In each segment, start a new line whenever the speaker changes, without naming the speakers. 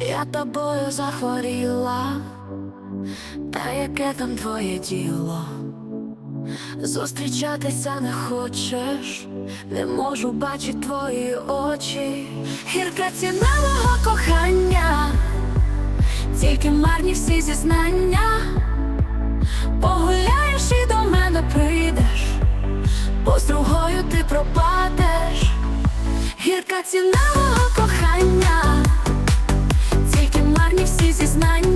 Я тобою захворіла, та яке там твоє діло? Зустрічатися не хочеш, не можу бачити твої очі. Гірка ціна мого кохання, тільки марні всі зізнання. Погуляєш і до мене прийдеш, бо з другою ти пропадеш. Гірка ціна мого кохання, марні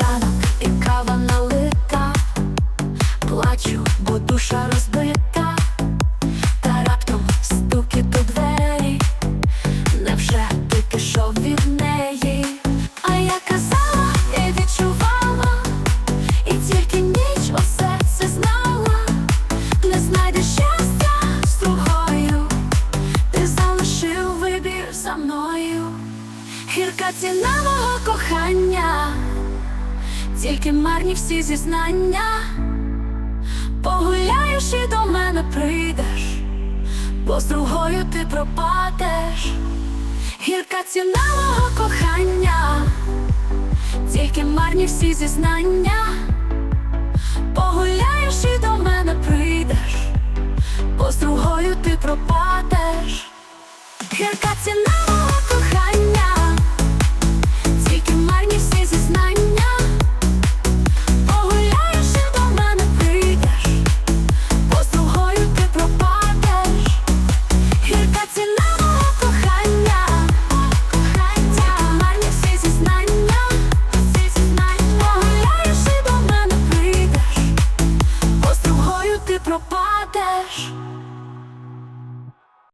Ранок і кава налита, плачу, бо душа розбита, та раптом стукіт у двері, невже ти пішов від неї? А я казала і відчувала, і тільки ніч у серці знала, не знайдеш щастя з другою, ти залишив вибір за мною, гірка ціна мого кохання, тільки марні всі зізнання, погуляєш і до мене прийдеш, бо з другою ти пропадеш, гірка ціна мого кохання, тільки марні всі зізнання. Погуляєш і до мене прийдеш, бо з другою ти пропадеш.